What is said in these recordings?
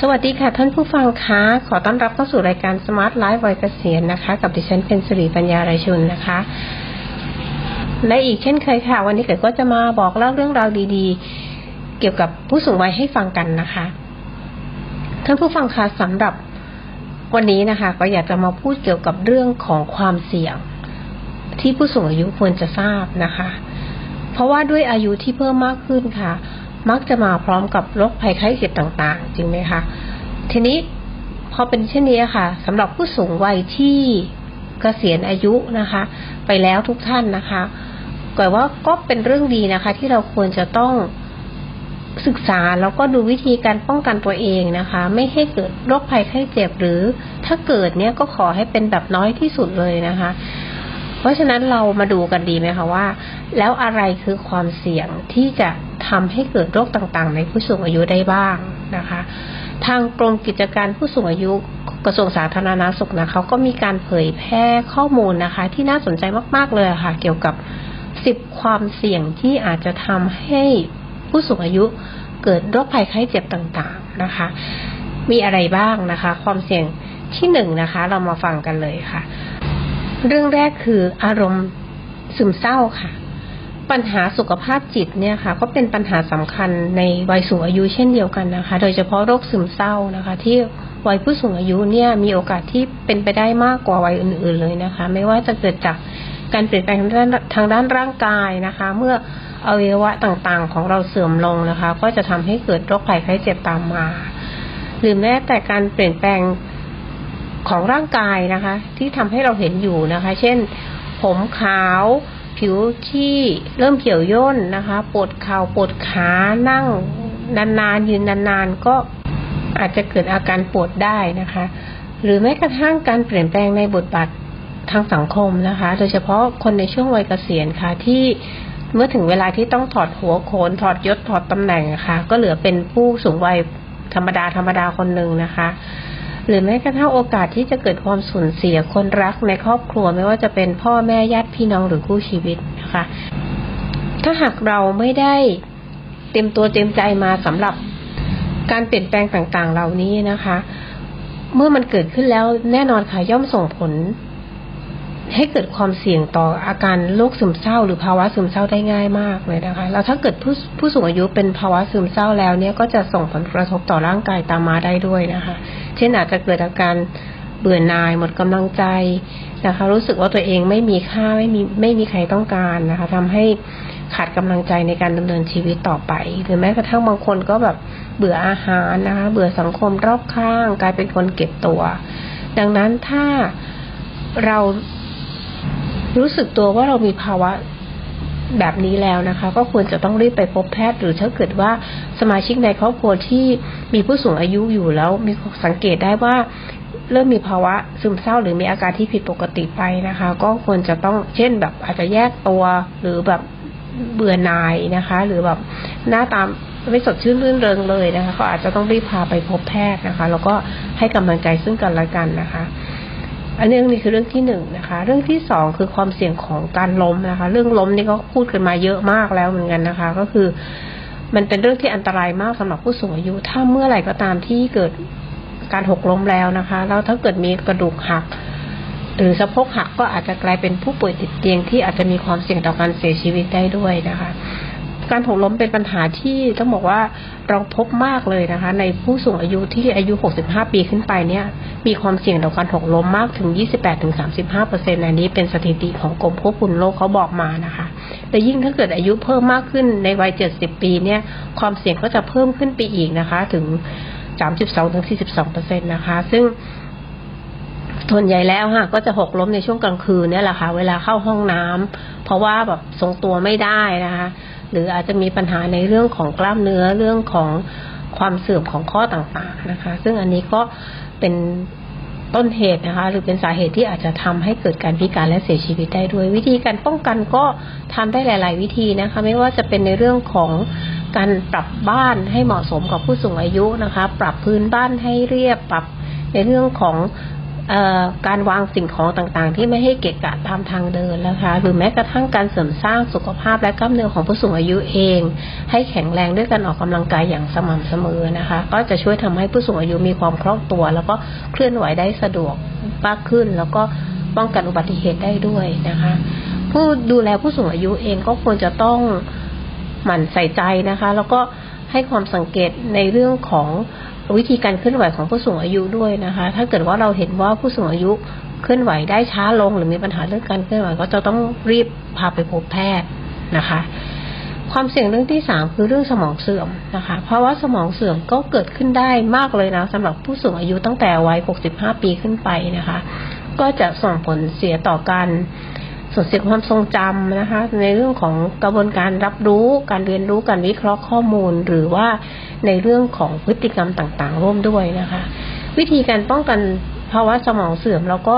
สวัสดีค่ะท่านผู้ฟังคะ ขอต้อนรับเข้าสู่รายการ Smart Life วัยเกษียณนะคะ กับดิฉันเพนสิริปัญญาไรชุนนะคะ และอีกเช่นเคยค่ะ วันนี้เกิดก็จะมาบอกเล่าเรื่องราวดีๆ เกี่ยวกับผู้สูงวัยให้ฟังกันนะคะ ท่านผู้ฟังคะสำหรับวันนี้นะคะ ก็อยากจะมาพูดเกี่ยวกับเรื่องของความเสี่ยง ที่ผู้สูงอายุควรจะทราบนะคะ เพราะว่าด้วยอายุที่เพิ่มมากขึ้นค่ะ มักจะมาพร้อมกับโรคภัยไข้เจ็บต่างๆ จริงไหมคะ ทีนี้พอเป็นเช่นนี้ค่ะสำหรับผู้สูงวัยที่เกษียณอายุนะคะ ไปแล้วทุกท่านนะคะก็ว่าก็เป็นเรื่องดีนะคะ ที่เราควรจะต้องศึกษาแล้วก็ดูวิธีการป้องกันตัวเองนะคะ ไม่ให้เกิดโรคภัยไข้เจ็บหรือถ้าเกิดเนี้ยก็ขอให้เป็นแบบน้อยที่สุดเลยนะคะ เพราะฉะนั้นเรามาดูกันดีไหมคะว่า แล้วอะไรคือความเสี่ยงที่จะทำให้เกิดโรคต่างๆ ในผู้สูงอายุได้บ้างนะคะ ทางกรมกิจการผู้สูงอายุกระทรวงสาธารณาสุขนะเขาก็มีการเผยแพร่ข้อมูลนะคะ ที่น่าสนใจมาก ๆเลยค่ะ เกี่ยวกับสิบความเสี่ยงที่อาจจะทำให้ผู้สูงอายุเกิดโรคภัยไข้เจ็บต่างๆนะคะ มีอะไรบ้างนะคะ ความเสี่ยงที่หนึ่งนะคะ เรามาฟังกันเลยค่ะ เรื่องแรกคืออารมณ์ซึมเศร้าค่ะ ปัญหาสุขภาพจิตเนี่ยค่ะ ก็เป็นปัญหาสำคัญในวัยสูงอายุเช่นเดียวกันนะคะ โดยเฉพาะโรคซึมเศร้านะคะ ที่วัยผู้สูงอายุเนี่ยมีโอกาสที่เป็นไปได้มากกว่าวัยอื่น ๆ เลยนะคะ ไม่ว่าจะเกิดจากการเปลี่ยนแปลงทางด้านทางด้านร่างกายนะคะ เมื่ออวัยวะต่างๆ ของเราเสื่อมลงนะคะ ก็จะทำให้เกิดโรคภัยไข้เจ็บตามมา หรือแม้แต่การเปลี่ยนแปลง ของร่างกายนะคะ ที่ทำให้เราเห็นอยู่นะคะ เช่น ผมขาว ผิวที่เริ่มเขียวย่นนะคะ ปวดเข่าปวดขานั่งนานๆยืนนานๆก็อาจจะเกิดอาการปวดได้นะคะ หรือแม้กระทั่งการเปลี่ยนแปลงในบทบาททางสังคมนะคะ โดยเฉพาะคนในช่วงวัยเกษียณค่ะที่เมื่อถึงเวลาที่ต้องถอดหัวโขนถอดยศถอดตำแหน่งนะคะก็เหลือเป็นผู้สูงวัยธรรมดาธรรมดาคนหนึ่งนะคะ หรือแม้กระทั่งโอกาสที่จะเกิดความสูญเสียคนรักในครอบครัวไม่ว่าจะเป็นพ่อแม่ญาติพี่น้องหรือคู่ชีวิตนะคะ ถ้าหากเราไม่ได้เต็มตัวเต็มใจมาสำหรับการเปลี่ยนแปลงต่างๆ เหล่านี้นะคะ เมื่อมันเกิดขึ้นแล้วแน่นอนค่ะย่อมส่งผล ให้เกิดความเสี่ยงต่ออาการโรคซึมเศร้า หรือภาวะซึมเศร้าได้ง่ายมากเลยนะคะ แล้วถ้าเกิดผู้ผู้สูงอายุเป็นภาวะซึมเศร้าแล้วเนี่ยก็จะส่งผลกระทบต่อร่างกายตามมาได้ด้วยนะคะ เช่นอาจจะเกิดอาการเบื่อหน่ายหมดกำลังใจนะคะ รู้สึกว่าตัวเองไม่มีค่าไม่มีไม่มีใครต้องการนะคะทำให้ขาดกำลังใจในการดำเนินชีวิตต่อไป หรือแม้กระทั่งบางคนก็แบบเบื่ออาหารนะคะ เบื่อสังคมรอบข้าง กลายเป็นคนเก็บตัว ดังนั้นถ้าเรา รู้สึกตัวว่าเรามีภาวะแบบนี้แล้วนะคะ ก็ควรจะต้องรีบไปพบแพทย์ หรือถ้าเกิดว่าสมาชิกในครอบครัวที่มีผู้สูงอายุอยู่แล้วมีสังเกตได้ว่าเริ่มมีภาวะซึมเศร้าหรือมีอาการที่ผิดปกติไปนะคะ ก็ควรจะต้องเช่นแบบอาจจะแยกตัวหรือแบบเบื่อหน่ายนะคะ หรือแบบหน้าตามไม่สดชื่นรื่นเริงเลยนะคะ ก็อาจจะต้องรีบพาไปพบแพทย์นะคะ แล้วก็ให้กำลังใจซึ่งกันและกันนะคะ อันนี้นี่คือเรื่องที่หนึ่งนะคะ เรื่องที่สองคือความเสี่ยงของการล้มนะคะ เรื่องล้มนี่ก็พูดกันมาเยอะมากแล้วเหมือนกันนะคะ ก็คือ มันเป็นเรื่องที่อันตรายมากสำหรับผู้สูงอายุ ถ้าเมื่อไหร่ก็ตามที่เกิดการหกล้มแล้วนะคะแล้วถ้าเกิดมีกระดูกหัก หรือสะโพกหักก็อาจจะกลายเป็นผู้ป่วยติดเตียงที่อาจจะมีความเสี่ยงต่อการเสียชีวิตได้ด้วยนะคะ การหกล้มเป็นปัญหาที่ต้องบอกว่าเราพบมากเลยนะคะ ในผู้สูงอายุที่อายุ 65 ปีขึ้นไปเนี่ย มีความเสี่ยงต่อการหกล้มมากถึง 28-35เปอร์เซ็นต์อันนี้เป็นสถิติของกรมควบคุมโรคเขาบอกมานะคะแต่ยิ่งถ้าเกิดอายุเพิ่มมากขึ้นในวัย 70 ปีเนี่ย ความเสี่ยงก็จะเพิ่มขึ้นไปอีกนะคะ ถึง 32-42เปอร์เซ็นต์นะคะ ซึ่งส่วนใหญ่แล้วค่ะก็จะหกล้มในช่วงกลางคืนเนี่ยแหละค่ะ เวลาเข้าห้องน้ำเพราะว่าแบบทรงตัวไม่ได้นะคะ หรืออาจจะมีปัญหาในเรื่องของกล้ามเนื้อเรื่องของความเสื่อมของข้อต่างๆนะคะ ซึ่งอันนี้ก็เป็นต้นเหตุนะคะ หรือเป็นสาเหตุที่อาจจะทำให้เกิดการพิการและเสียชีวิตได้ด้วย วิธีการป้องกันก็ทำได้หลาย ๆ วิธีนะคะ ไม่ว่าจะเป็นในเรื่องของการปรับบ้านให้เหมาะสมกับผู้สูงอายุนะคะ ปรับพื้นบ้านให้เรียบปรับในเรื่องของ การวางสิ่งของต่างๆ ที่ไม่ให้เกะกะตามทางเดินนะคะ หรือแม้กระทั่งการเสริมสร้างสุขภาพและกล้ามเนื้อของผู้สูงอายุเอง ให้แข็งแรงด้วยการออกกำลังกายอย่างสม่ำเสมอนะคะ ก็จะช่วยทำให้ผู้สูงอายุมีความคล่องตัว แล้วก็เคลื่อนไหวได้สะดวกมากขึ้น แล้วก็ป้องกันอุบัติเหตุได้ด้วยนะคะ ผู้ดูแลผู้สูงอายุเองก็ควรจะต้องหมั่นใส่ใจนะคะ แล้วก็ให้ความสังเกตในเรื่องของ วิธีการเคลื่อนไหวของผู้สูงอายุด้วยนะคะ ถ้าเกิดว่าเราเห็นว่าผู้สูงอายุเคลื่อนไหวได้ช้าลง หรือมีปัญหาเรื่องการเคลื่อนไหวก็จะต้องรีบพาไปพบแพทย์นะคะ ความเสี่ยงเรื่องที่สามคือเรื่องสมองเสื่อมนะคะเพราะว่าสมองเสื่อมก็เกิดขึ้นได้มากเลยนะสำหรับผู้สูงอายุตั้งแต่วัย 65 ปีขึ้นไปนะคะ ก็จะส่งผลเสียต่อการ ส่วนเสียความทรงจำนะคะ ในเรื่องของกระบวนการรับรู้ การเรียนรู้การวิเคราะห์ข้อมูล หรือว่าในเรื่องของพฤติกรรมต่างๆ ร่วมด้วยนะคะ วิธีการป้องกันภาวะสมองเสื่อมเราก็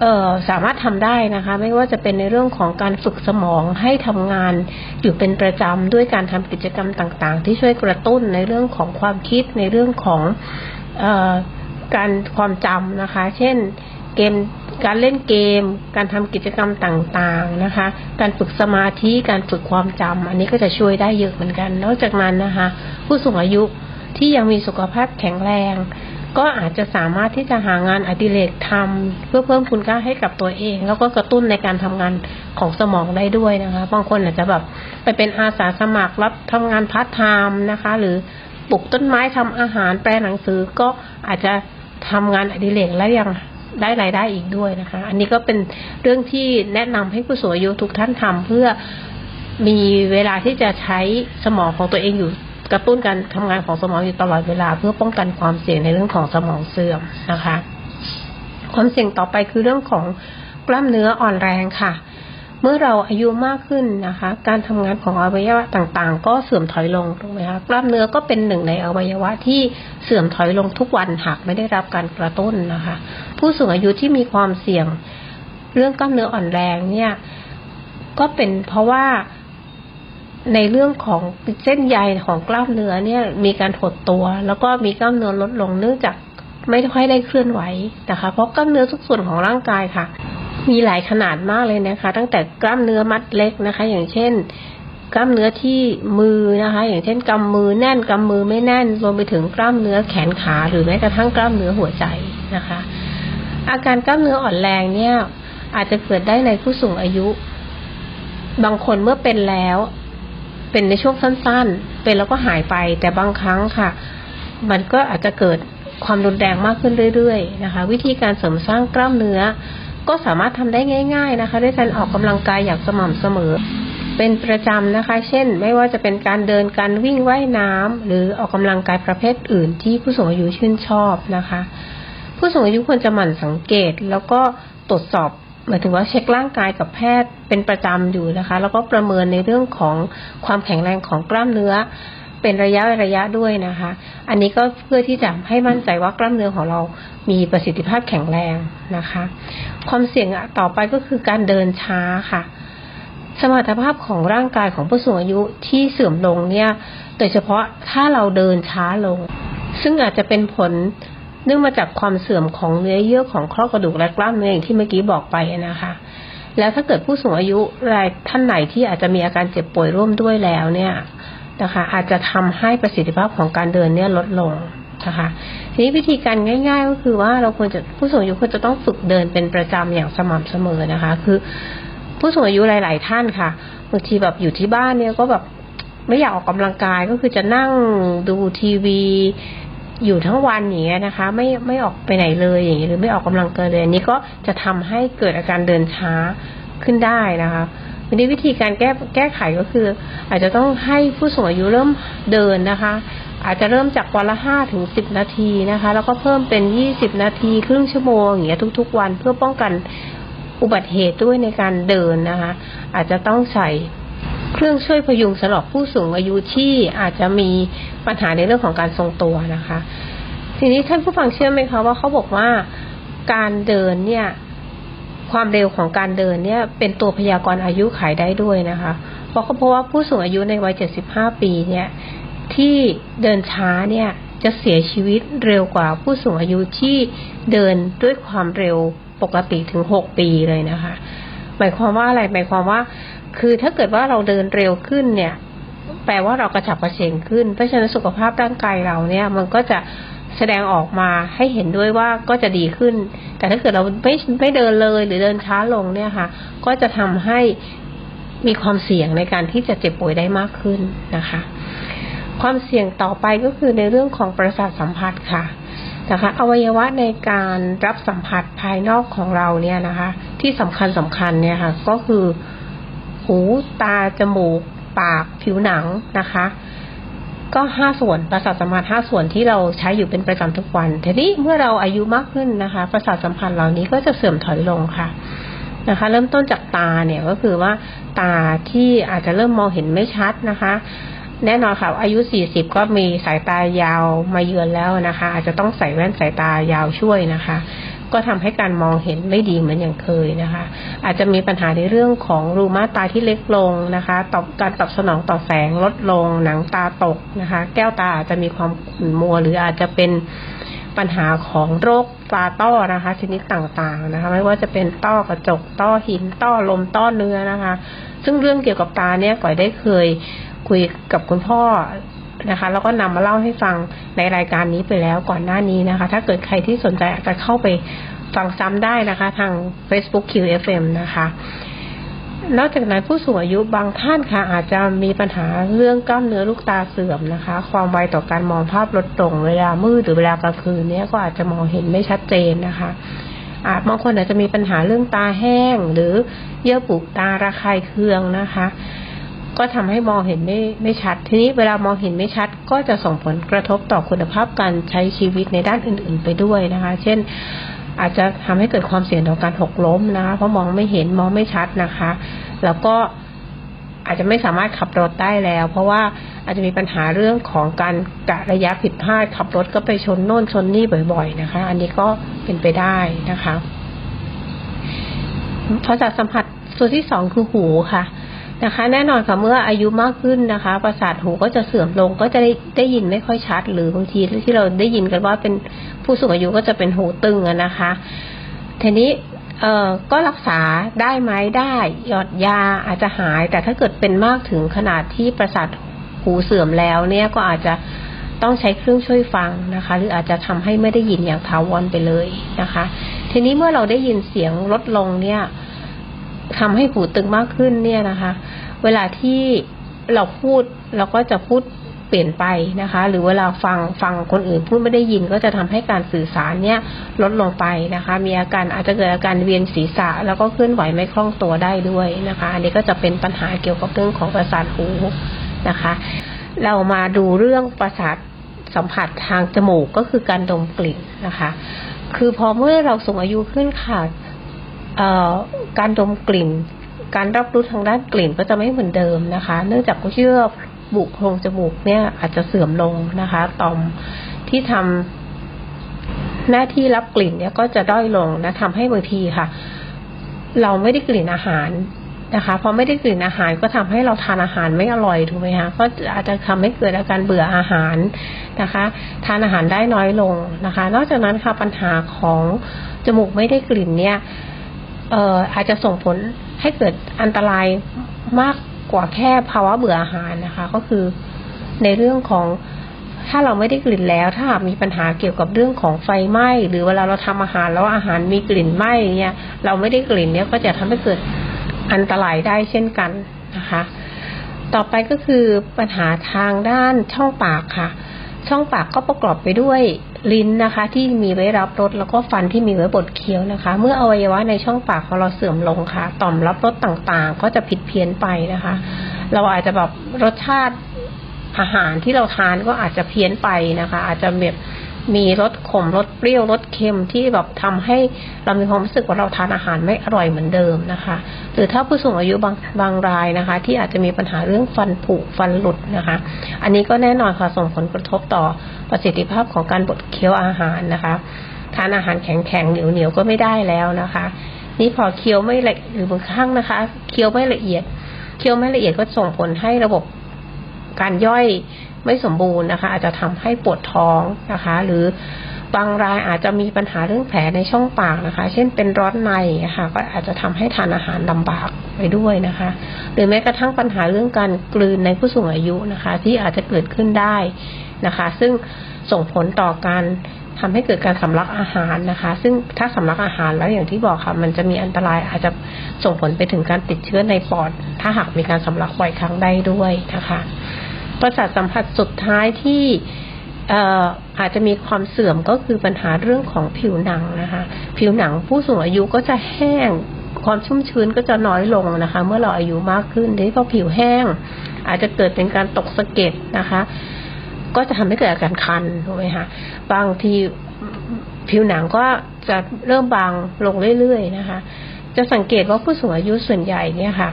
เออสามารถทำได้นะคะ ไม่ว่าจะเป็นในเรื่องของการฝึกสมองให้ทำงานอยู่เป็นประจำด้วยการทำกิจกรรมต่างๆ ที่ช่วยกระตุ้นในเรื่องของความคิดในเรื่องของออการความจำนะคะ เช่น เกม การเล่นเกม การทำกิจกรรมต่างๆนะคะ การฝึกสมาธิ การฝึกความจำ อันนี้ก็จะช่วยได้เยอะเหมือนกัน นอกจากนั้นนะคะ ผู้สูงอายุที่ยังมีสุขภาพแข็งแรง ก็อาจจะสามารถที่จะหางานอดิเรกทำเพื่อเพิ่มคุณค่าให้กับตัวเอง แล้วก็กระตุ้นในการทำงานของสมองได้ด้วยนะคะ บางคนอาจจะแบบไปเป็นอาสาสมัครรับทำงานพาร์ทไทม์นะคะ หรือปลูกต้นไม้ทำอาหารแปลหนังสือก็อาจจะทำงานอดิเรกและยัง ได้รายได้อีกด้วยนะคะ อันนี้ก็เป็นเรื่องที่แนะนำให้ผู้สูงอายุทุกท่านทำเพื่อมีเวลาที่จะใช้สมองของตัวเองอยู่กระตุ้นการทำงานของสมองอยู่ตลอดเวลา เพื่อป้องกันความเสี่ยงในเรื่องของสมองเสื่อมนะคะ ความเสี่ยงต่อไปคือเรื่องของกล้ามเนื้ออ่อนแรงค่ะ เมื่อเราอายุมากขึ้นนะคะ การทำงานของอวัยวะต่างๆ ก็เสื่อมถอยลงถูกไหมคะกล้ามเนื้อก็เป็นหนึ่งในอวัยวะที่เสื่อมถอยลงทุกวันหากไม่ได้รับการกระตุ้นนะคะ ผู้สูงอายุที่มีความเสี่ยง เรื่องกล้ามเนื้ออ่อนแรงเนี่ยก็เป็นเพราะว่าในเรื่องของเส้นใยของกล้ามเนื้อเนี่ยมีการหดตัว แล้วก็มีกล้ามเนื้อลดลงเนื่องจากไม่ค่อยได้เคลื่อนไหวนะคะ เพราะกล้ามเนื้อทุกส่วนของร่างกายค่ะ มีหลายขนาดมากเลยนะคะ ตั้งแต่กล้ามเนื้อมัดเล็กนะคะ อย่างเช่น กล้ามเนื้อที่มือนะคะ อย่างเช่นกำมือแน่นกำมือไม่แน่นรวมไปถึงกล้ามเนื้อแขนขา หรือแม้กระทั่งกล้ามเนื้อหัวใจนะคะ อาการกล้ามเนื้ออ่อนแรงเนี่ย อาจจะเกิดได้ในผู้สูงอายุ บางคนเมื่อเป็นแล้ว เป็นในช่วงสั้นๆ เป็นแล้วก็หายไป แต่บางครั้งค่ะ มันก็อาจจะเกิดความรุนแรงมากขึ้นเรื่อยๆนะคะ วิธีการเสริมสร้างกล้ามเนื้อ ก็สามารถทำได้ง่าย ๆนะคะ ด้วยการออกกำลังกายอย่างสม่ำเสมอ เป็นประจำนะคะ เช่น ไม่ว่าจะเป็นการเดินการวิ่งว่ายน้ำหรือออกกำลังกายประเภทอื่น ที่ผู้สูงอายุชื่นชอบนะคะ ผู้สูงอายุควรจะหมั่นสังเกต แล้วก็ตรวจสอบหมายถึงว่าเช็คร่างกายกับแพทย์เป็นประจำอยู่นะคะ แล้วก็ประเมินในเรื่องของความแข็งแรงของกล้ามเนื้อ เป็นระยะระยะด้วยนะคะ อันนี้ก็เพื่อที่จะให้มั่นใจว่ากล้ามเนื้อของเรามีประสิทธิภาพแข็งแรงนะคะ ความเสี่ยงต่อไปก็คือการเดินช้าค่ะ สมรรถภาพของร่างกายของผู้สูงอายุที่เสื่อมลงเนี่ย โดยเฉพาะถ้าเราเดินช้าลง ซึ่งอาจจะเป็นผลเนื่องมาจากความเสื่อมของเนื้อเยื่อของข้อกระดูกและกล้ามเนื้ออย่างที่เมื่อกี้บอกไปนะคะแล้วถ้าเกิดผู้สูงอายุรายท่านไหนที่อาจจะมีอาการเจ็บป่วยร่วมด้วยแล้วเนี่ย นะคะ อาจจะทำให้ประสิทธิภาพของการเดินเนี่ยลดลงนะคะ ทีนี้วิธีการง่าย ๆ ก็คือว่าเราควรจะผู้สูงอายุควรจะต้องฝึกเดินเป็นประจำอย่างสม่ำเสมอนะคะ คือผู้สูงอายุหลาย ๆ ท่านค่ะบางทีแบบอยู่ที่บ้านเนี่ยก็แบบไม่อยากออกกำลังกายก็คือจะนั่งดูทีวีอยู่ทั้งวันอย่างเงี้ยนะคะ ไม่ไม่ออกไปไหนเลยอย่างเงี้ยหรือไม่ออกกำลังกายเลยอันนี้ก็จะทำให้เกิดอาการเดินช้าขึ้นได้นะคะ วันนี้วิธีการแก้แก้ไขก็คือ อาจจะต้องให้ผู้สูงอายุเริ่มเดินนะคะ อาจจะเริ่มจากวันละห้าถึงสิบนาทีนะคะ แล้วก็เพิ่มเป็นยี่สิบนาทีครึ่งชั่วโมงอย่างเงี้ยทุก ๆ วันเพื่อป้องกันอุบัติเหตุด้วยในการเดินนะคะ อาจจะต้องใส่เครื่องช่วยพยุงสำหรับผู้สูงอายุที่อาจจะมีปัญหาในเรื่องของการทรงตัวนะคะ ทีนี้ท่านผู้ฟังเชื่อไหมคะว่าเขาบอกว่าการเดินเนี่ย ความเร็วของการเดินเนี่ยเป็นตัวพยากรณ์อายุขัยได้ด้วยนะคะ เพราะเขาพบว่าผู้สูงอายุในวัย 75 ปีเนี่ยที่เดินช้าเนี่ยจะเสียชีวิตเร็วกว่าผู้สูงอายุที่เดินด้วยความเร็วปกติถึงหกปีเลยนะคะ หมายความว่าอะไรหมายความว่า คือถ้าเกิดว่าเราเดินเร็วขึ้นเนี่ย แปลว่าเรากระฉับกระเฉงขึ้น เพราะฉะนั้นสุขภาพร่างกายเราเนี่ยมันก็จะ แสดงออกมาให้เห็นด้วยว่าก็จะดีขึ้น แต่ถ้าเกิดเราไม่ไม่เดินเลยหรือเดินช้าลงเนี่ยค่ะ ก็จะทำให้มีความเสี่ยงในการที่จะเจ็บป่วยได้มากขึ้นนะคะ ความเสี่ยงต่อไปก็คือในเรื่องของประสาทสัมผัสค่ะนะคะอวัยวะในการรับสัมผัสภายนอกของเราเนี่ยนะคะ ที่สำคัญสำคัญเนี่ยค่ะ ก็คือหูตาจมูก ปากผิวหนังนะคะ ก็ห้าส่วนประสาทสัมผัสห้าส่วนที่เราใช้อยู่เป็นประจำทุกวันทีนี้เมื่อเราอายุมากขึ้นนะคะ ประสาทสัมผัสเหล่านี้ก็จะเสื่อมถอยลงค่ะนะคะ เริ่มต้นจากตาเนี่ยก็คือว่าตาที่อาจจะเริ่มมองเห็นไม่ชัดนะคะ แน่นอนค่ะ อายุสี่สิบก็มีสายตายาวมาเยือนแล้วนะคะ อาจจะต้องใส่แว่นสายตายาวช่วยนะคะ ก็ทำให้การมองเห็นไม่ดีเหมือนอย่างเคยนะคะ อาจจะมีปัญหาในเรื่องของรูม่าตาที่เล็กลงนะคะตอบการตอบสนองต่อแสงลดลง หนังตาตกนะคะ แก้วตาอาจจะมีความขุ่นมัว หรืออาจจะเป็นปัญหาของโรคตาต้อนะคะ ชนิดต่างๆนะคะ ไม่ว่าจะเป็นต้อกระจกต้อหินต้อลมต้อเนื้อนะคะ ซึ่งเรื่องเกี่ยวกับตาเนี่ยก่อยได้เคย คุยกับคุณพ่อนะคะ แล้วก็นำมาเล่าให้ฟังในรายการนี้ไปแล้วก่อนหน้านี้นะคะ ถ้าเกิดใครที่สนใจอาจจะเข้าไปฟังซ้ำได้นะคะ ทาง Facebook QFM นะคะนอกจากนั้นผู้สูงอายุบางท่านค่ะ อาจจะมีปัญหาเรื่องกล้ามเนื้อลูกตาเสื่อมนะคะ ความไวต่อการมองภาพลดลงเวลามืดหรือเวลากลางคืนเนี้ยก็อาจจะมองเห็นไม่ชัดเจนนะคะอาจบางคนอาจจะมีปัญหาเรื่องตาแห้ง หรือเยื่อบุตาระคายเคืองนะคะ ก็ทำให้มองเห็นไม่ไม่ชัด ทีนี้เวลามองเห็นไม่ชัด ก็จะส่งผลกระทบต่อคุณภาพการใช้ชีวิตในด้านอื่น ๆ ไปด้วยนะคะ เช่นอาจจะทำให้เกิดความเสี่ยงต่อการหกล้มนะคะ เพราะมองไม่เห็นมองไม่ชัดนะคะ แล้วก็อาจจะไม่สามารถขับรถได้แล้ว เพราะว่าอาจจะมีปัญหาเรื่องของการกะระยะผิดพลาด ขับรถก็ไปชนโน่นชนนี่บ่อย ๆ นะคะ อันนี้ก็เป็นไปได้นะคะประสาทสัมผัสส่วนที่สองคือหูค่ะ นะคะ แน่นอนค่ะเมื่ออายุมากขึ้นนะคะ ประสาทหูก็จะเสื่อมลงก็จะได้ได้ยินไม่ค่อยชัด หรือบางทีที่เราได้ยินกันว่าเป็นผู้สูงอายุก็จะเป็นหูตึงนะคะ ทีนี้เอ่อก็รักษาได้ไหมได้หยอดยาอาจจะหาย แต่ถ้าเกิดเป็นมากถึงขนาดที่ประสาทหูเสื่อมแล้วเนี่ยก็อาจจะต้องใช้เครื่องช่วยฟังนะคะ หรืออาจจะทำให้ไม่ได้ยินอย่างถาวรไปเลยนะคะ ทีนี้เมื่อเราได้ยินเสียงลดลงเนี่ย ทำให้หูตึงมากขึ้นเนี่ยนะคะ เวลาที่เราพูดเราก็จะพูดเปลี่ยนไปนะคะ หรือเวลาฟังฟังคนอื่นพูดไม่ได้ยินก็จะทำให้การสื่อสารเนี่ยลดลงไปนะคะ มีอาการอาจจะเกิดอาการเวียนศีรษะ แล้วก็เคลื่อนไหวไม่คล่องตัวได้ด้วยนะคะ อันนี้ก็จะเป็นปัญหาเกี่ยวกับเรื่องของประสาทหูนะคะ เรามาดูเรื่องประสาทสัมผัสทางจมูกก็คือการดมกลิ่นนะคะ คือพอเมื่อเราสูงอายุขึ้นค่ะ การดมกลิ่น การรับรู้ทางด้านกลิ่นก็จะไม่เหมือนเดิมนะคะ เนื่องจากเยื่อบุโพรงจมูกเนี่ยอาจจะเสื่อมลงนะคะ ต่อมที่ทำหน้าที่รับกลิ่นเนี่ยก็จะด้อยลงนะทำให้บางทีค่ะ เราไม่ได้กลิ่นอาหารนะคะพอไม่ได้กลิ่นอาหารก็ทำให้เราทานอาหารไม่อร่อยถูกไหมคะก็อาจจะทำให้เกิดอาการเบื่ออาหารนะคะ ทานอาหารได้น้อยลงนะคะ นอกจากนั้นค่ะปัญหาของจมูกไม่ได้กลิ่นเนี่ย เอ่ออาจจะส่งผลให้เกิดอันตรายมากกว่าแค่ภาวะเบื่ออาหารนะคะ ก็คือในเรื่องของถ้าเราไม่ได้กลิ่นแล้ว ถ้าหากมีปัญหาเกี่ยวกับเรื่องของไฟไหม้หรือเวลาเราทำอาหารแล้วอาหารมีกลิ่นไหม้เนี่ย เราไม่ได้กลิ่นเนี่ยก็จะทำให้เกิดอันตรายได้เช่นกันนะคะ ต่อไปก็คือปัญหาทางด้านช่องปากค่ะ ช่องปากก็ประกอบไปด้วยลิ้นนะคะ ที่มีไว้รับรสแล้วก็ฟันที่มีไว้บดเคี้ยวนะคะ เมื่ออวัยวะในช่องปากของเราเสื่อมลงค่ะ ต่อมรับรสต่างๆ ก็จะผิดเพี้ยนไปนะคะ เราอาจจะแบบรสชาติอาหารที่เราทานก็อาจจะเพี้ยนไปนะคะ อาจจะแบบ มีรสขมรสเปรี้ยวรสเค็มที่แบบทำให้เรามีความรู้สึกว่าเราทานอาหารไม่อร่อยเหมือนเดิมนะคะ หรือถ้าผู้สูงอายุบางบางรายนะคะ ที่อาจจะมีปัญหาเรื่องฟันผุฟันหลุดนะคะ อันนี้ก็แน่นอนค่ะส่งผลกระทบต่อประสิทธิภาพของการบดเคี้ยวอาหารนะคะทานอาหารแข็งๆเหนียวๆก็ไม่ได้แล้วนะคะ นี่พอเคี้ยวไม่ละหรือบางครั้งนะคะ เคี้ยวไม่ละเอียด เคี้ยวไม่ละเอียดก็ส่งผลให้ระบบการย่อย ไม่สมบูรณ์นะคะ อาจจะทำให้ปวดท้องนะคะ หรือบางรายอาจจะมีปัญหาเรื่องแผลในช่องปากนะคะ เช่นเป็นร้อนในนะคะก็อาจจะทำให้ทานอาหารลำบากไปด้วยนะคะ หรือแม้กระทั่งปัญหาเรื่องการกลืนในผู้สูงอายุนะคะ ที่อาจจะเกิดขึ้นได้นะคะ ซึ่งส่งผลต่อการทำให้เกิดการสำลักอาหารนะคะ ซึ่งถ้าสำลักอาหารแล้วอย่างที่บอกค่ะ มันจะมีอันตรายอาจจะส่งผลไปถึงการติดเชื้อในปอด ถ้าหากมีการสำลักบ่อยครั้งได้ด้วยนะคะ ประสาทสัมผัสสุดท้ายที่เอ่ออาจจะมีความเสื่อมก็คือปัญหาเรื่องของผิวหนังนะคะ ผิวหนังผู้สูงอายุก็จะแห้งความชุ่มชื้นก็จะน้อยลงนะคะ เมื่อเราอายุมากขึ้นทีนี้พอผิวแห้ง อาจจะเกิดเป็นการตกสะเก็ดนะคะ ก็จะทำให้เกิดอาการคันถูกไหมคะบางทีผิวหนังก็จะเริ่มบางลงเรื่อยๆนะคะ จะสังเกตว่าผู้สูงอายุส่วนใหญ่เนี่ยค่ะ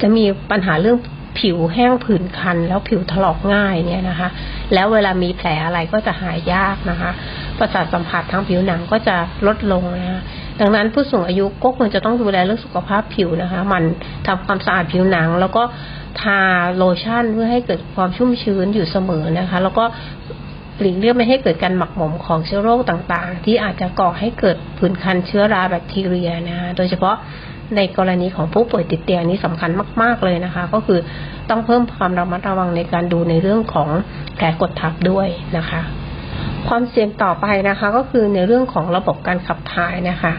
จะมีปัญหาเรื่อง ผิวแห้งผื่นคัน แล้วผิวถลอกง่ายเนี่ยนะคะ แล้วเวลามีแผลอะไรก็จะหายยากนะคะ ประสาทสัมผัสทางผิวหนังก็จะลดลงนะคะดังนั้นผู้สูงอายุก็ควรจะต้องดูแลเรื่องสุขภาพผิวนะคะ มันทำความสะอาดผิวหนัง แล้วก็ทาโลชั่นเพื่อให้เกิดความชุ่มชื้นอยู่เสมอนะคะ แล้วก็หลีกเลี่ยงไม่ให้เกิดการหมักหมมของเชื้อโรคต่างๆ ที่อาจจะก่อให้เกิดผื่นคันเชื้อราแบคทีเรียนะคะโดยเฉพาะ ในกรณีของผู้ป่วยติดเตียงนี้สำคัญมาก ๆเลยนะคะ ก็คือต้องเพิ่มความระมัดระวังในการดูในเรื่องของแผลกดทับด้วยนะคะ ความเสี่ยงต่อไปนะคะ ก็คือในเรื่องของระบบการขับถ่ายนะคะ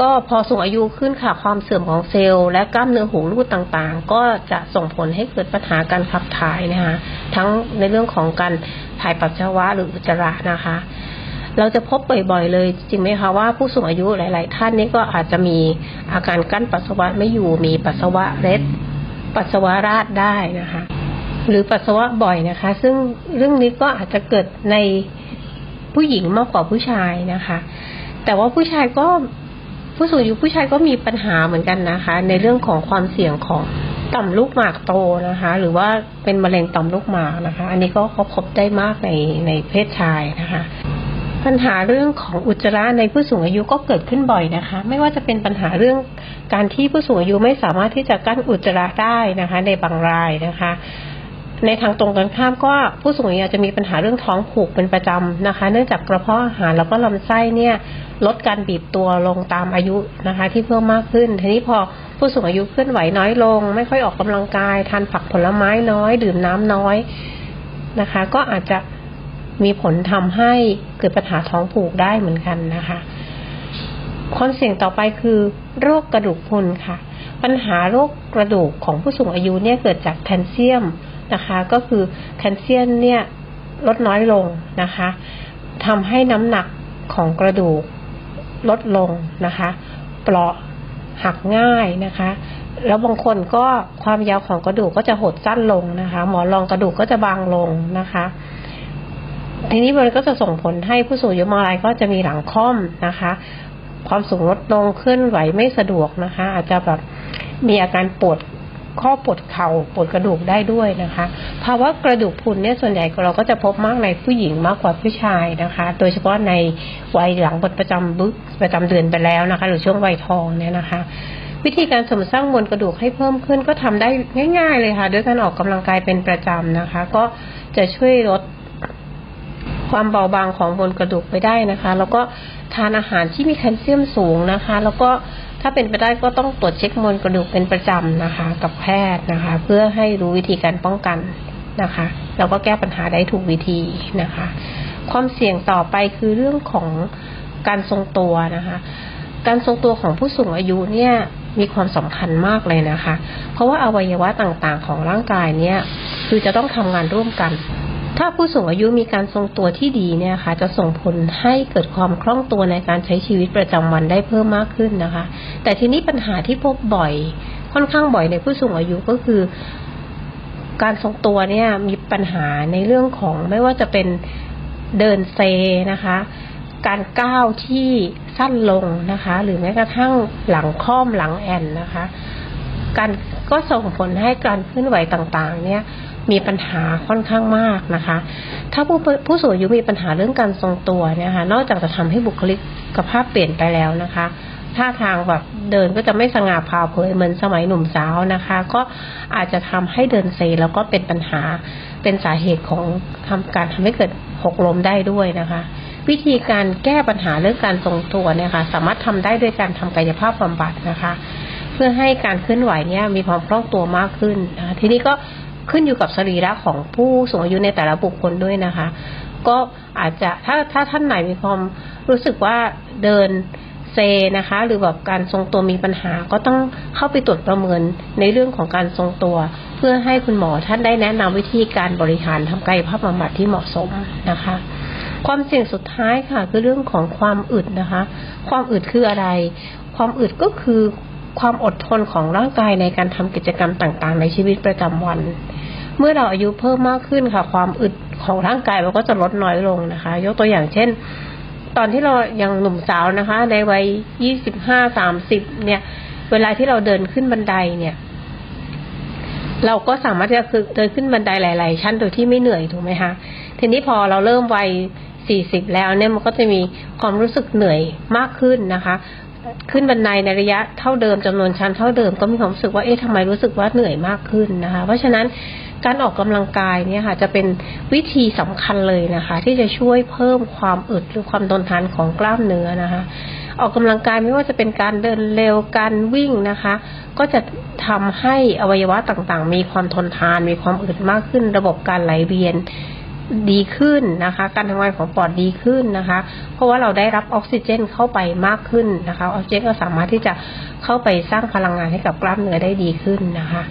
ก็พอสูงอายุขึ้นค่ะความเสื่อมของเซลล์และกล้ามเนื้อหูรูดต่างๆ ก็จะส่งผลให้เกิดปัญหาการขับถ่ายนะคะทั้งในเรื่องของการถ่ายปัสสาวะหรืออุจจาระนะคะ เราจะพบบ่อยๆ เลยจริงไหมคะว่าผู้สูงอายุหลาย ๆ ท่านนี่ก็อาจจะมีอาการกั้นปัสสาวะไม่อยู่มีปัสสาวะเล็ดปัสสาวะราดได้นะคะ หรือปัสสาวะบ่อยนะคะ ซึ่งเรื่องนี้ก็อาจจะเกิดในผู้หญิงมากกว่าผู้ชายนะคะ แต่ว่าผู้ชายก็ผู้สูงอายุผู้ชายก็มีปัญหาเหมือนกันนะคะ ในเรื่องของความเสี่ยงของต่อมลูกหมากโตนะคะ หรือว่าเป็นมะเร็งต่อมลูกหมากนะคะ อันนี้ก็เขาพบได้มากในในเพศชายนะคะ ปัญหาเรื่องของอุจจาระในผู้สูงอายุก็เกิดขึ้นบ่อยนะคะ ไม่ว่าจะเป็นปัญหาเรื่องการที่ผู้สูงอายุไม่สามารถที่จะกั้นอุจจาระได้นะคะ ในบางรายนะคะ ในทางตรงกันข้ามก็ผู้สูงอายุจจะมีปัญหาเรื่องท้องผูกเป็นประจำนะคะ เนื่องจากกระเพาะอาหารแล้วก็ลำไส้เนี่ยลดการบีบตัวลงตามอายุนะคะ ที่เพิ่มมากขึ้น ทีนี้พอผู้สูงอายุเคลื่อนไหวน้อยลง ไม่ค่อยออกกำลังกายทานผักผลไม้น้อย ดื่มน้ำน้อยนะคะ ก็อาจจะ มีผลทำให้เกิดปัญหาท้องผูกได้เหมือนกันนะคะความเสี่ยงต่อไปคือ โรคกระดูกพรุนค่ะ ปัญหาโรคกระดูกของผู้สูงอายุเนี่ยเกิดจากแคลเซียมนะคะ ก็คือแคลเซียมเนี่ยลดน้อยลงนะคะทำให้น้ำหนักของกระดูกลดลงนะคะ เปราะหักง่ายนะคะ แล้วบางคนก็ความยาวของกระดูกก็จะหดสั้นลงนะคะ หมอนรองกระดูกก็จะบางลงนะคะ ทีนี้มันก็จะส่งผลให้ผู้สูงอายุบางรายก็จะมีหลังค่อมนะคะ ความสูงลดลงเคลื่อนไหวไม่สะดวกนะคะ อาจจะแบบมีอาการปวดข้อปวดเข่าปวดกระดูกได้ด้วยนะคะภาวะกระดูกพุนเนี่ยส่วนใหญ่เราก็จะพบมากในผู้หญิงมากกว่าผู้ชายนะคะ โดยเฉพาะในวัยหลังประจำบึกประจำเดือนไปแล้วนะคะ หรือช่วงวัยทองเนี่ยนะคะ วิธีการเสริมสร้างมวลกระดูกให้เพิ่มขึ้นก็ทำได้ง่าย ๆ เลยค่ะ ด้วยการออกกำลังกายเป็นประจำนะคะ ก็จะช่วยลด ความเบาบางของมวลกระดูกไปได้นะคะ แล้วก็ทานอาหารที่มีแคลเซียมสูงนะคะ แล้วก็ถ้าเป็นไปได้ก็ต้องตรวจเช็คมวลกระดูกเป็นประจำนะคะ กับแพทย์นะคะ เพื่อให้รู้วิธีการป้องกันนะคะแล้วก็แก้ปัญหาได้ถูกวิธีนะคะ ความเสี่ยงต่อไปคือเรื่องของการทรงตัวนะคะ การทรงตัวของผู้สูงอายุเนี่ยมีความสำคัญมากเลยนะคะ เพราะว่าอวัยวะต่างๆ ของร่างกายเนี่ยคือจะต้องทำงานร่วมกัน ถ้าผู้สูงอายุมีการทรงตัวที่ดีเนี่ยค่ะ จะส่งผลให้เกิดความคล่องตัวในการใช้ชีวิตประจำวันได้เพิ่มมากขึ้นนะคะ แต่ทีนี้ปัญหาที่พบบ่อยค่อนข้างบ่อยในผู้สูงอายุก็คือ การทรงตัวเนี่ยมีปัญหาในเรื่องของไม่ว่าจะเป็นเดินเซนะคะ การก้าวที่สั้นลงนะคะ หรือแม้กระทั่งหลังค่อมหลังแอนนะคะ การก็ส่งผลให้การเคลื่อนไหวต่างๆ เนี่ย มีปัญหาค่อนข้างมากนะคะ ถ้าผู้ผู้สูงอายุมีปัญหาเรื่องการทรงตัวเนี่ยค่ะนอกจากจะทำให้บุคลิกภาพเปลี่ยนไปแล้วนะคะท่าทางแบบเดินก็จะไม่สง่าผ่าเผยเหมือนสมัยหนุ่มสาวนะคะ ก็อาจจะทำให้เดินเซแล้วก็เป็นปัญหาเป็นสาเหตุของทำการทำให้เกิดหกล้มได้ด้วยนะคะ วิธีการแก้ปัญหาเรื่องการทรงตัวเนี่ยค่ะสามารถทำได้ด้วยการทำกายภาพบำบัดนะคะ เพื่อให้การเคลื่อนไหวเนี่ยมีความคล่องตัวมากขึ้นนะะทีนี้ก็ ขึ้นอยู่กับสรีระของผู้สูงอายุในแต่ละบุคคลด้วยนะคะ ก็อาจจะถ้าถ้าท่านไหนมีความรู้สึกว่าเดินเซนะคะ หรือแบบการทรงตัวมีปัญหา ก็ต้องเข้าไปตรวจประเมินในเรื่องของการทรงตัว เพื่อให้คุณหมอท่านได้แนะนำวิธีการบริหารทำกายภาพบำบัดที่เหมาะสมนะคะ ความเสี่ยงสุดท้ายค่ะ คือเรื่องของความอึดนะคะ ความอึดคืออะไร ความอึดก็คือ ความอดทนของร่างกายในการทำกิจกรรมต่างๆ ในชีวิตประจำวัน เมื่อเราอายุเพิ่มมากขึ้นค่ะ ความอึดของร่างกายมันก็จะลดน้อยลงนะคะ ยกตัวอย่างเช่น ตอนที่เรายังหนุ่มสาวนะคะ ในวัยยี่สิบห้าสามสิบเนี่ย เวลาที่เราเดินขึ้นบันไดเนี่ยเราก็สามารถจะคือเดินขึ้นบันไดหลาย ๆ ชั้นโดยที่ไม่เหนื่อยถูกไหมคะ ทีนี้พอเราเริ่มวัยสี่สิบแล้วเนี่ยมันก็จะมีความรู้สึกเหนื่อยมากขึ้นนะคะ ขึ้นบันไดในระยะเท่าเดิมจำนวนชั้นเท่าเดิมก็มีความรู้สึกว่าเอ๊ะทำไมรู้สึกว่าเหนื่อยมากขึ้นนะคะ เพราะฉะนั้นการออกกำลังกายเนี่ยค่ะจะเป็นวิธีสำคัญเลยนะคะ ที่จะช่วยเพิ่มความอึดหรือความทนทานของกล้ามเนื้อนะคะ ออกกำลังกายไม่ว่าจะเป็นการเดินเร็วการวิ่งนะคะ ก็จะทำให้อวัยวะต่างๆ มีความทนทาน มีความอึดมากขึ้น ระบบการไหลเวียน ดีขึ้นนะคะ การทำงานของปอดดีขึ้นนะคะ เพราะว่าเราได้รับออกซิเจนเข้าไปมากขึ้นนะคะออกซิเจนก็สามารถที่จะเข้าไปสร้างพลังงานให้กับกล้ามเนื้อได้ดีขึ้นนะคะ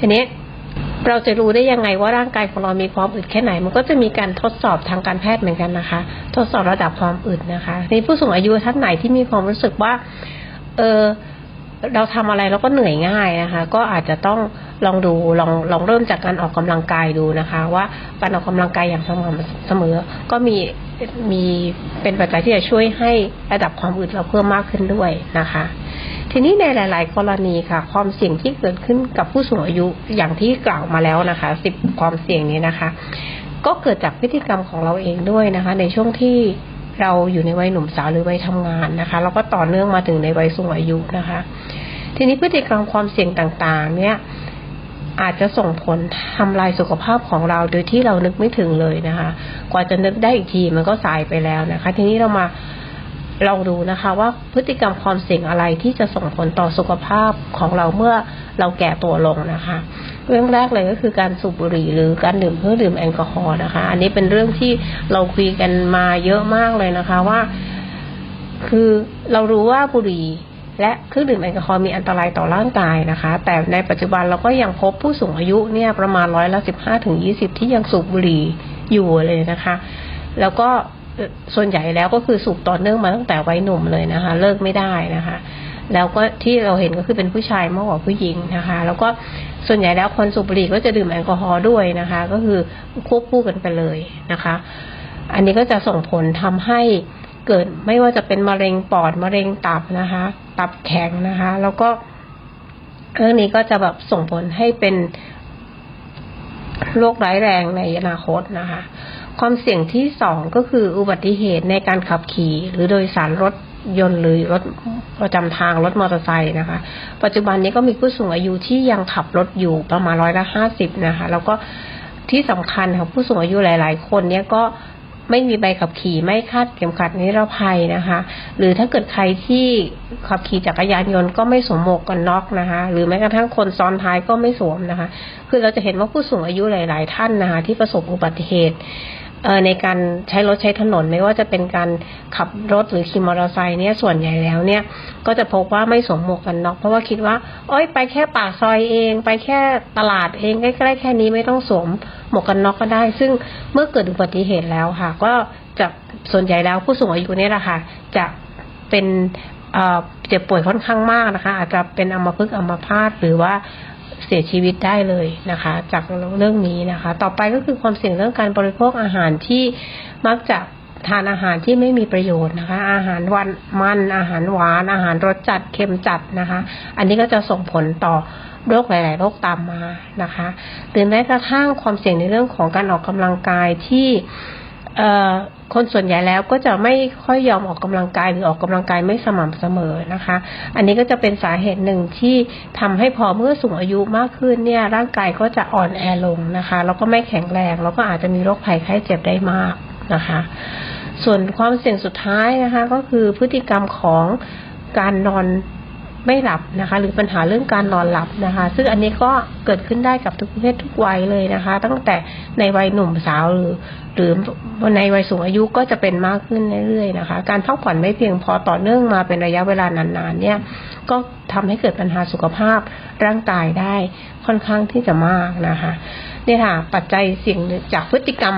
ทีนี้เราจะรู้ได้ยังไงว่าร่างกายของเรามีความอึดแค่ไหน มันก็จะมีการทดสอบทางการแพทย์เหมือนกันนะคะ ทดสอบระดับความอึดนะคะในผู้สูงอายุท่านไหนที่มีความรู้สึกว่า เออ เราทำอะไรเราก็เหนื่อยง่ายนะคะ ก็อาจจะต้องลองดูลองลองเริ่มจากการออกกำลังกายดูนะคะ ว่าการออกกำลังกายอย่างสม่ำเสมอ ก็มีมีเป็นปัจจัยที่จะช่วยให้ระดับความอึดเราเพิ่มมากขึ้นด้วยนะคะ ทีนี้ในหลาย ๆ กรณีค่ะ ความเสี่ยงที่เกิดขึ้นกับผู้สูงอายุอย่างที่กล่าวมาแล้วนะคะสิบความเสี่ยงนี้นะคะ ก็เกิดจากพฤติกรรมของเราเองด้วยนะคะ ในช่วงที่ เราอยู่ในวัยหนุ่มสาวหรือวัยทำงานนะคะ แล้วก็ต่อเนื่องมาถึงในวัยสูงอายุนะคะ ทีนี้พฤติกรรมความเสี่ยงต่างๆ เนี่ยอาจจะส่งผลทำลายสุขภาพของเราโดยที่เรานึกไม่ถึงเลยนะคะ กว่าจะนึกได้อีกทีมันก็สายไปแล้วนะคะ ทีนี้เรามา ลองดูนะคะว่าพฤติกรรมความเสี่ยงอะไรที่จะส่งผลต่อสุขภาพของเราเมื่อเราแก่ตัวลงนะคะ เรื่องแรกเลยก็คือการสูบบุหรี่หรือการดื่มเครื่องดื่มแอลกอฮอล์นะคะ อันนี้เป็นเรื่องที่เราคุยกันมาเยอะมากเลยนะคะว่า คือเรารู้ว่าบุหรี่และเครื่องดื่มแอลกอฮอล์มีอันตรายต่อร่างกายนะคะ แต่ในปัจจุบันเราก็ยังพบผู้สูงอายุเนี่ยประมาณร้อยละสิบห้าถึงยี่สิบที่ยังสูบบุหรี่อยู่เลยนะคะ แล้วก็ ส่วนใหญ่แล้วก็คือสูบต่อเนื่องมาตั้งแต่วัยหนุ่มเลยนะคะ เลิกไม่ได้นะคะ แล้วก็ที่เราเห็นก็คือเป็นผู้ชายมากกว่าผู้หญิงนะคะ แล้วก็ส่วนใหญ่แล้วคนสูบบุหรี่ก็จะดื่มแอลกอฮอล์ด้วยนะคะ ก็คือควบคู่กันไปเลยนะคะ อันนี้ก็จะส่งผลทำให้เกิดไม่ว่าจะเป็นมะเร็งปอดมะเร็งตับนะคะ ตับแข็งนะคะ แล้วก็เรื่องนี้ก็จะแบบส่งผลให้เป็นโรคร้ายแรงในอนาคตนะคะ ความเสี่ยงที่สองก็คืออุบัติเหตุในการขับขี่หรือโดยสารรถยนต์หรือรถประจำทางรถมอเตอร์ไซค์นะคะ ปัจจุบันนี้ก็มีผู้สูงอายุที่ยังขับรถอยู่ประมาณร้อยละห้าสิบนะคะ แล้วก็ที่สำคัญค่ะผู้สูงอายุหลาย ๆ คนเนี้ยก็ไม่มีใบขับขี่ไม่คาดเข็มขัดนิรภัยนะคะ หรือถ้าเกิดใครที่ขับขี่จักรยานยนต์ก็ไม่สวมหมวกกันน็อกนะคะ หรือแม้กระทั่งคนซ้อนท้ายก็ไม่สวมนะคะ คือเราจะเห็นว่าผู้สูงอายุหลาย ๆ ท่านนะคะที่ประสบอุบัติเหตุ ในการใช้รถใช้ถนนไม่ว่าจะเป็นการขับรถหรือขี่มอเตอร์ไซค์เนี่ยส่วนใหญ่แล้วเนี่ยก็จะพบว่าไม่สวมหมวกกันน็อกเพราะว่าคิดว่าโอ้ยไปแค่ปากซอยเอง ไปแค่ตลาดเองใกล้ๆแค่นี้ไม่ต้องสวมหมวกกันน็อกก็ได้ ซึ่งเมื่อเกิดอุบัติเหตุแล้วค่ะ ก็จะส่วนใหญ่แล้วผู้สูงอายุเนี่ยแหละค่ะจะเป็นเจ็บป่วยค่อนข้างมากนะคะ อาจจะเป็นอัมพฤกษ์อัมพาตหรือว่า สียชีวิตได้เลยนะคะ จากเรื่องนี้นะคะ ต่อไปก็คือความเสี่ยงเรื่องการบริโภคอาหารที่มักจะทานอาหารที่ไม่มีประโยชน์นะคะ อาหารวันมันอาหารหวาน อาหารรสจัดเค็มจัดนะคะ อันนี้ก็จะส่งผลต่อโรคหลาย ๆ โรคตามมานะคะหรือแม้กระทั่งความเสี่ยงในเรื่องของการออกกำลังกายที่ คนส่วนใหญ่แล้วก็จะไม่ค่อยยอมออกกำลังกายหรือออกกำลังกายไม่สม่ำเสมอนะคะ อันนี้ก็จะเป็นสาเหตุหนึ่งที่ทำให้พอเมื่อสูงอายุมากขึ้นเนี่ยร่างกายก็จะอ่อนแอลงนะคะแล้วก็ไม่แข็งแรงแล้วก็อาจจะมีโรคภัยไข้เจ็บได้มากนะคะ ส่วนความเสี่ยงสุดท้ายนะคะ ก็คือพฤติกรรมของการนอน ไม่หลับนะคะ หรือปัญหาเรื่องการนอนหลับนะคะ ซึ่งอันนี้ก็เกิดขึ้นได้กับทุกเพศทุกวัยเลยนะคะ ตั้งแต่ในวัยหนุ่มสาวหรือ หรือในวัยสูงอายุก็จะเป็นมากขึ้นเรื่อยๆนะคะ การพักผ่อนไม่เพียงพอต่อเนื่องมาเป็นระยะเวลานานๆเนี่ยก็ทำให้เกิดปัญหาสุขภาพร่างกายได้ค่อนข้างที่จะมากนะคะเนี่ยค่ะปัจจัยเสี่ยงจากพฤติกรรม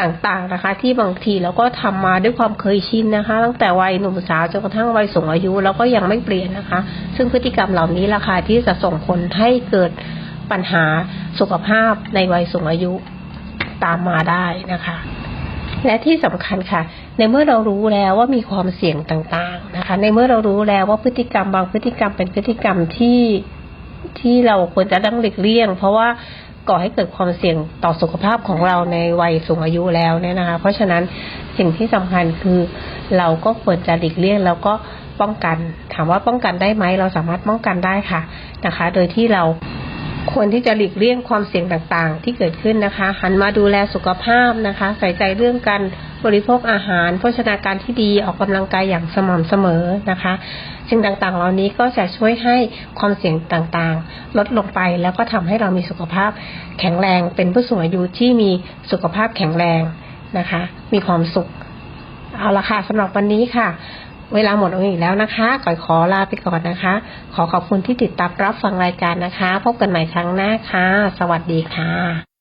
ต่างๆนะคะ ที่บางทีเราก็ทำมาด้วยความเคยชินนะคะ ตั้งแต่วัยหนุ่มสาวจนกระทั่งวัยสูงอายุแล้วก็ยังไม่เปลี่ยนนะคะ ซึ่งพฤติกรรมเหล่านี้ราคาที่จะส่งผลให้เกิดปัญหาสุขภาพในวัยสูงอายุตามมาได้นะคะและที่สำคัญค่ะ ในเมื่อเรารู้แล้วว่ามีความเสี่ยงต่างๆนะคะ ในเมื่อเรารู้แล้วว่าพฤติกรรมบางพฤติกรรมเป็นพฤติกรรมที่ที่เราควรจะต้องหลีกเลี่ยง เพราะว่า ก่อให้เกิดความเสี่ยงต่อสุขภาพของเราในวัยสูงอายุแล้วเนี่ยนะคะ เพราะฉะนั้นสิ่งที่สำคัญคือเราก็ควรจะหลีกเลี่ยงแล้วก็ป้องกัน ถามว่าป้องกันได้ไหมเราสามารถป้องกันได้ค่ะนะคะ โดยที่เรา ควรที่จะหลีกเลี่ยงความเสี่ยงต่างๆ ที่เกิดขึ้นนะคะ หันมาดูแลสุขภาพนะคะ ใส่ใจเรื่องการบริโภคอาหาร โภชนาการที่ดีออกกำลังกายอย่างสม่ำเสมอนะคะสิ่งต่างๆ เหล่านี้ก็จะช่วยให้ความเสี่ยงต่างๆ ลดลงไปแล้วก็ทำให้เรามีสุขภาพแข็งแรง เป็นผู้สูงอายุที่มีสุขภาพแข็งแรงนะคะ มีความสุข เอาละค่ะสำหรับวันนี้ค่ะ เวลาหมดลงอีกแล้วนะคะก่อยขอลาไปก่อนนะคะ ขอขอบคุณที่ติดตามรับฟังรายการนะคะ พบกันใหม่ครั้งหน้าค่ะ สวัสดีค่ะ